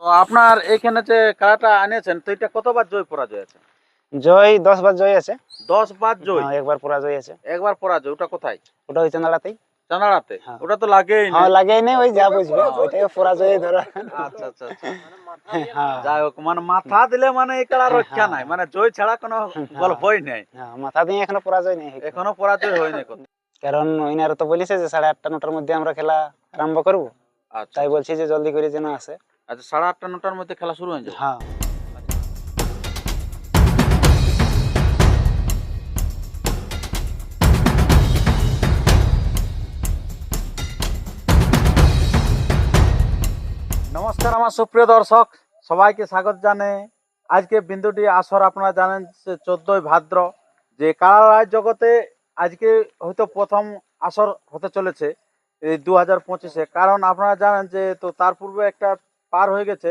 তো আপনার এখানে যে কাড়াটা আনিয়েছেন তো এটা কতবার জয় পরাজয় আছে? জয় দশ বার জয় আছে। দশ বার জয়? হ্যাঁ, একবার পরাজয় আছে। একবার পরাজয় ওটা কোথায়? ওটা ওই হ্যাঁ। ওটা তো লাগেই না। হ্যাঁ লাগেই ওই যা বুঝবে ওইটাকে পরাজয় ধরো। আচ্ছা আচ্ছা আচ্ছা। যাই হোক মানে মাথা দিলে মানে এই রক্ষা নাই। মানে জয় ছাড়া কোনো গল্পই নাই। হ্যাঁ মাথা দিয়ে এখনও পরাজয় নেই। এখনও পরাজয় হয়নি কারণ ওইনারা তো বলিছে যে সাড়ে আটটা নটার মধ্যে আমরা খেলা আরম্ভ করব। তাই বলছি যে জলদি করে যেন আসে। আচ্ছা সাড়ে আটটা, নটার মধ্যে খেলা শুরু হয়ে যাবে? হ্যাঁ। নমস্কার আমার সুপ্রিয় দর্শক, সবাইকে স্বাগত জানে আজকে বিন্দুটি আসর আপনারা জানেন চোদ্দই ভাদ্র, যে কারারায় জগতে আজকে হয়তো প্রথম আসর হতে চলেছে এই দু হাজার পঁচিশে। কারণ আপনারা জানেন যে তো তার পূর্বে একটা পার হয়ে গেছে,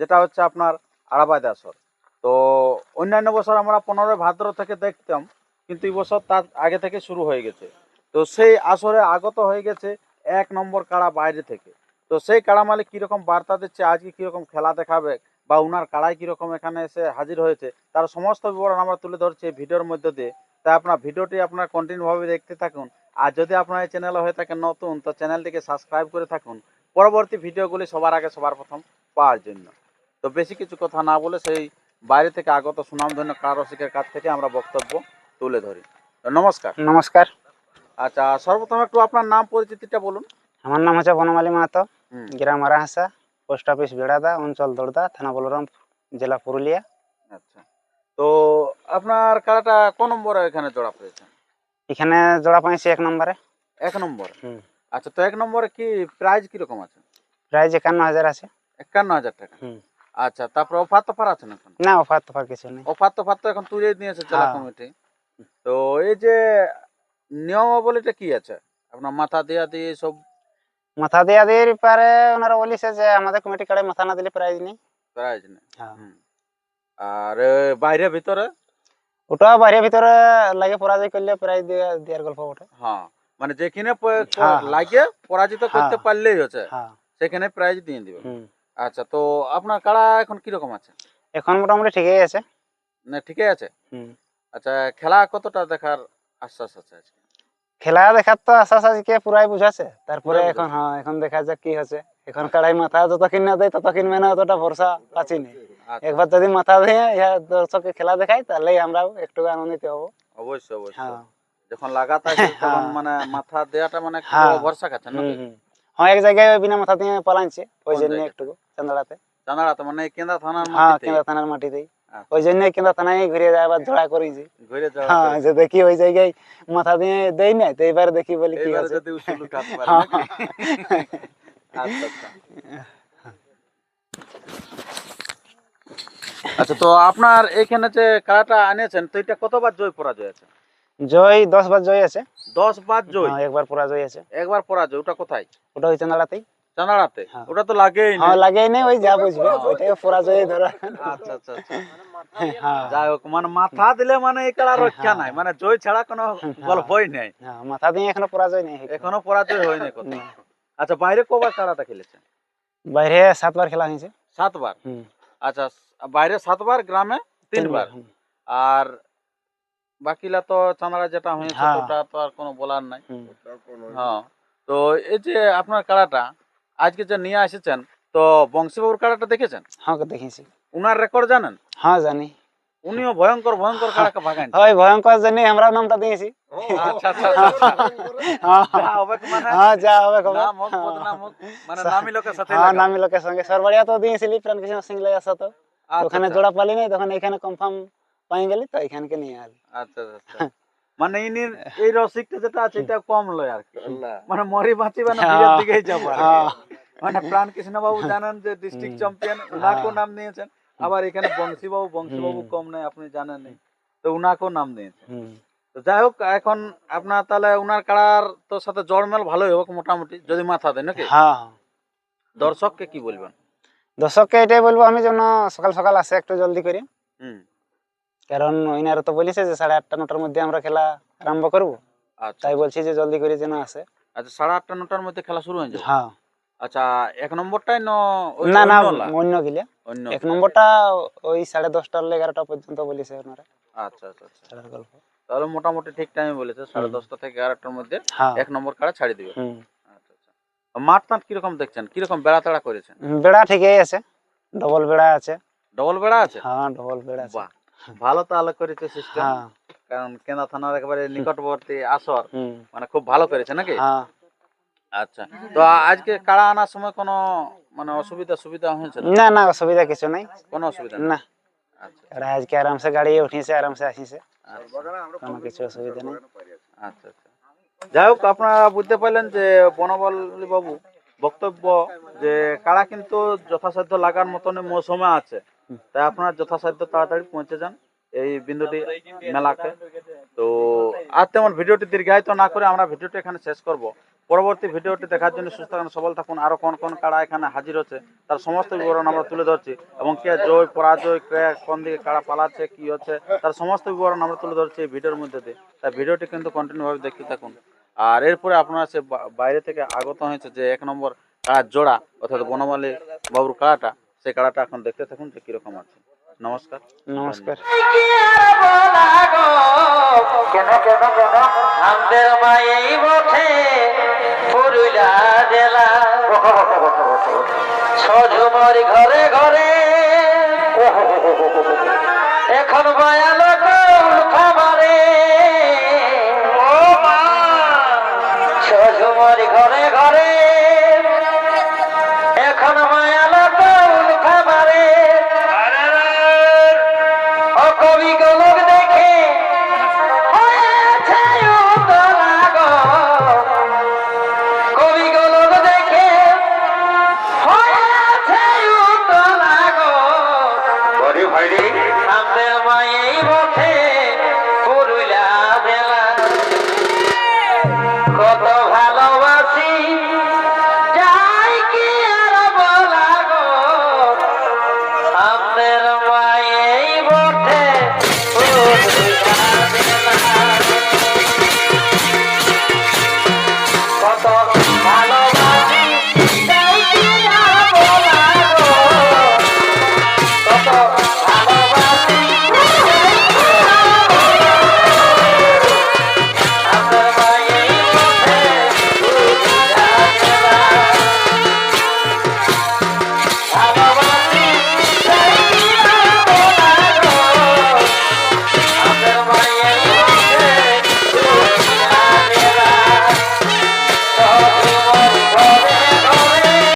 যেটা হচ্ছে আপনার আড়াবাদ আসর। তো অন্যান্য বছর আমরা পনেরোই ভাদ্র থেকে দেখতাম, কিন্তু এই বছর তার আগে থেকে শুরু হয়ে গেছে। তো সেই আসরে আগত হয়ে গেছে এক নম্বর কাড়া বাইরে থেকে। তো সেই কাড়া মালিক কীরকম বার্তা দিচ্ছে, আজকে কীরকম খেলা দেখাবে, বা উনার কাড়াই কীরকম এখানে এসে হাজির হয়েছে, তার সমস্ত বিবরণ আমরা তুলে ধরছি এই ভিডিওর মধ্যে দিয়ে। তাই আপনার ভিডিওটি আপনার কন্টিনিউ ভাবে দেখতে থাকুন। আর যদি আপনার এই চ্যানেল হয়ে থাকেন নতুন তো চ্যানেলটিকে সাবস্ক্রাইব করে থাকুন। পরবর্তী ভিডিওগুলি সবার আগে সবার প্রথম পাওয়ার জন্য। তো বেশি কিছু কথা না বলে সেই বাইরে থেকে আগত সুনামধন্য কারা রসিকের কাছ থেকে আমরা বক্তব্য তুলে ধরি। নমস্কার। নমস্কার। আচ্ছা সর্বপ্রথম একটু আপনার নাম পরিচিতিটা বলুন। আমার নাম হচ্ছে বনমালী মাহাতো গ্রাম আরাহাসা পোস্ট অফিস বেড়াদা অঞ্চল দর্দা থানা বলরামপুর জেলা পুরুলিয়া। আচ্ছা। তো আপনার কারাটা কোন নম্বরে এখানে জোড়া পড়েছেন এখানে জোড়া পাইছি এক নম্বরে। এক নম্বর? আচ্ছা তো এক নম্বরে কি প্রাইস কীরকম আছে? প্রাইজ একান্ন হাজার আছে। একান্ন হাজার টাকা। আচ্ছা তারপরে অফার তফার আছে না না অফার তফার কিছু নেই। অফার তফার তো এখন তুলে নিয়েছে জেলা হ্যাঁ। কমিটি। তো এই যে নিয়মাবলীটা কি আছে? আপনার মাথা দেয়া দিয়ে সব মাথা দেওয়া দিয়ে পারে ওনারা বলিছে যে আমাদের কমিটি কার্ডে মাথা না দিলে প্রাইজ নেই। প্রাইজ নেই। হ্যাঁ। আর বাইরে ভিতরে? ওটা বাইরে ভিতরে লাগে পরাজয় করলে প্রাইজ দেওয়ার গল্প ওঠে হ্যাঁ মানে যেখানে প- হ্যাঁ। লাগে পরাজিত করতে হ্যাঁ। পারলেই হচ্ছে। হ্যাঁ। সেখানে প্রাইজ দিয়ে দিবে। আচ্ছা তো আপনার কাড়া এখন কীরকম আছে? এখন মোটামুটি ঠিকই আছে। না ঠিকই আছে? আচ্ছা খেলা কতটা দেখার আশ্বাস আছে আজকে? খেলা দেখার তো আশা আজকে পুরাই বুঝাছে তারপরে এখন হ্যাঁ এখন দেখা যাক কি হচ্ছে। এখন কাড়াই মাথা যতক্ষণ না দেয় ততক্ষণ মানে অতটা ভরসা পাচ্ছি নি। আচ্ছা, একবার যদি মাথা দিয়ে ইহা দর্শককে খেলা দেখাই তাহলে আমরাও একটু আনন্দিত হব। অবশ্যই অবশ্যই। হ্যাঁ। যখন লাগাতার তখন হ্যাঁ। মানে মাথা দেওয়াটা মানে হ্যাঁ। ভরসা খাচ্ছে না। হ্যাঁ এক জায়গায় বিনা মাথা দিয়ে পালাইছে ওই জন্য একটু চান্দাড়াতে। জানাড়াতে মানে কেন্দ্রা থানার হ্যাঁ মাটিতে কেন্দ্রা থানার মাটিতেই। আচ্ছা। ওই জন্য কেন্দ্রা থানায় ঘুরে যাবার জোড়া করেছি ঘুরে যাওয়া হ্যাঁ করে। যে দেখি ওই জায়গায় মাথা দিয়ে দেই না তো এবার দেখি বলি কি আছে। যদি উসুল উঠাতে পারে হ্যাঁ। আচ্ছা আচ্ছা। আচ্ছা তো আপনার এখানে যে কাড়াটা আনেছেন তো এটা কতবার জয় পরাজয় আছে? জয় দশ বার জয় আছে। দশ বার জয়? হ্যাঁ, একবার পরাজয় আছে। একবার পরাজয় ওটা কোথায়? ওটা ওই চান্দাড়াতেই চানাড়াতে? হ্যাঁ। ওটা তো লাগেই না। হ্যাঁ লাগেই নেই ওই যা বুঝবে ওইটাকে পরাজয় ধরো। আচ্ছা আচ্ছা আচ্ছা। হ্যাঁ। যাই হোক মানে মাথা দিলে মানে এই রক্ষা নাই। মানে জয় ছাড়া কোনো গল্পই নাই। হ্যাঁ, মাথা দিয়ে এখনও পরাজয় নেই। এখনও পরাজয় হয়নি কত না। আচ্ছা বাইরে কবার কাড়াটা খেলেছে বাইরে সাতবার খেলা হয়েছে। সাতবার? হুম। আচ্ছা বাইরে সাতবার গ্রামে তিনবার। আর বাকিলা তো চামড়া যেটা হয়েছে হ্যাঁ। ওটা তো আর কোনো বলার নাই। হ্যাঁ তো এই যে আপনার কাড়াটা আজকে যে নিয়ে এসেছেন তো বংশীবাবুর কাড়াটা দেখেছেন? হ্যাঁ দেখেছি। উনার রেকর্ড জানেন? হ্যাঁ জানি। উনিও ভয়ঙ্কর ভয়ঙ্কর কাড়াকে ভাগান ওই ভয়ঙ্কর জানি আমরা নামটা দিয়েছি আচ্ছা আচ্ছা আচ্ছা, আচ্ছা। হ্যাঁ যা হবে মানে হ্যাঁ, যা হবে খবর নাম হোক বদনাম হোক মানে নামি লোকের সাথে হ্যাঁ লাগাও। নামি লোকের সঙ্গে সরবাড়িয়া তো দিয়েছিলি প্রাণ কৃষ্ণ সিং লেগে আসা তো আচ্ছা, ওখানে আচ্ছা, জোড়া পালি নাই তখন এখানে কনফার্ম পাই গেলি তো এখানকে নিয়ে আলি আচ্ছা আচ্ছা মানে ইনির এই রসিকটা যেটা আছে এটা কম লয় আর কি মানে মরি বাঁচি মানে হ্যাঁ। বিয়ের দিকেই যাব আর কি। হ্যাঁ মানে প্রাণ কৃষ্ণ বাবু জানেন যে ডিস্ট্রিক্ট হুম। চ্যাম্পিয়ন উনাকেও হ্যাঁ। নাম নিয়েছেন আবার এখানে বংশী বাবু বংশী বাবু হুম। কম নাই আপনি জানেন তো উনাকেও নাম। তো যাই হোক এখন আপনার তাহলে উনার কাড়ার তো সাথে জড়মেল ভালোই হোক মোটামুটি যদি মাথা দেয় নাকি? হ্যাঁ দর্শককে কি বলবেন? দর্শককে এটাই বলব আমি যেন সকাল সকাল আসে একটু জলদি করে। হুম। কারণ ওইনারা তো বলিছে যে সাড়ে আটটা নটার মধ্যে আমরা খেলা আরম্ভ করব। আচ্ছা। তাই বলছি যে জলদি করে যেন আসে। আচ্ছা সাড়ে আটটা নটার মধ্যে খেলা শুরু হয়ে যাবে? হ্যাঁ। আচ্ছা এক নম্বরটাই ন না না অন্য গিলা। অন্য এক নম্বরটা ওই সাড়ে দশটা এগারোটা পর্যন্ত বলিছে ওনারা। আচ্ছা আচ্ছা আচ্ছা। গল্প। তাহলে মোটামুটি ঠিক টাইমে বলেছে সাড়ে দশটা থেকে এগারোটার মধ্যে হ্যাঁ। এক নম্বর কাড়া ছাড়ি দিবে। আচ্ছা আচ্ছা। মাঠ টাট কীরকম দেখছেন? কীরকম বেড়া তেড়া করেছেন? বেড়া ঠিকই আছে। ডবল বেড়া আছে। ডবল বেড়া আছে? হ্যাঁ ডবল বেড়া আছে। বাহ ভালো তাহলে করেছে সিস্টেম হ্যাঁ। কারণ কেনা থানার একেবারে নিকটবর্তী আসর। মানে খুব ভালো করেছে নাকি? হ্যাঁ। আচ্ছা। তো আজকে কাড়া আনার সময় কোনো মানে অসুবিধা সুবিধা হয়েছে না? না অসুবিধা কিছু নাই। কোনো অসুবিধা না। আচ্ছা। আজকে আরামসে গাড়ি উঠিছে আরামসে আসিছে। আচ্ছা। কোনো কিছু অসুবিধা নেই। আচ্ছা আচ্ছা। যাই হোক আপনারা বুঝতে পারলেন যে বনবলী বাবু বক্তব্য যে কাড়া কিন্তু যথাসাধ্য লাগার মতনই মৌসুমে আছে। তাই আপনারা যথাসাধ্য তাড়াতাড়ি পৌঁছে যান এই বিন্দুটি মেলাকে তো আর তেমন ভিডিওটি দীর্ঘায়িত না করে আমরা ভিডিওটি এখানে শেষ করব। পরবর্তী ভিডিওটি দেখার জন্য সুস্থ থাকুন, সবল থাকুন। আরও কোন কোন কাড়া এখানে হাজির হচ্ছে, তার সমস্ত বিবরণ আমরা তুলে ধরছি। এবং কে জয়, পরাজয়, কে কোন দিকে কাড়া পালাচ্ছে, কি হচ্ছে, তার সমস্ত বিবরণ আমরা তুলে ধরছি এই ভিডিওর মধ্যে দিয়ে। তাই ভিডিওটি কিন্তু কন্টিনিউ ভাবে দেখতে থাকুন। আর এরপরে আপনারা সে বাইরে থেকে আগত হয়েছে যে এক নম্বর কাড়ার জোড়া, অর্থাৎ বনমালী বাবুর কাড়াটা, সেই কাড়াটা এখন দেখতে থাকুন যে কীরকম আছে। নমস্কার। নমস্কার। কেন কেন কেন আমাদের পুরুলা জেলা সজুমরি ঘরে ঘরে। এখন মায়া লোক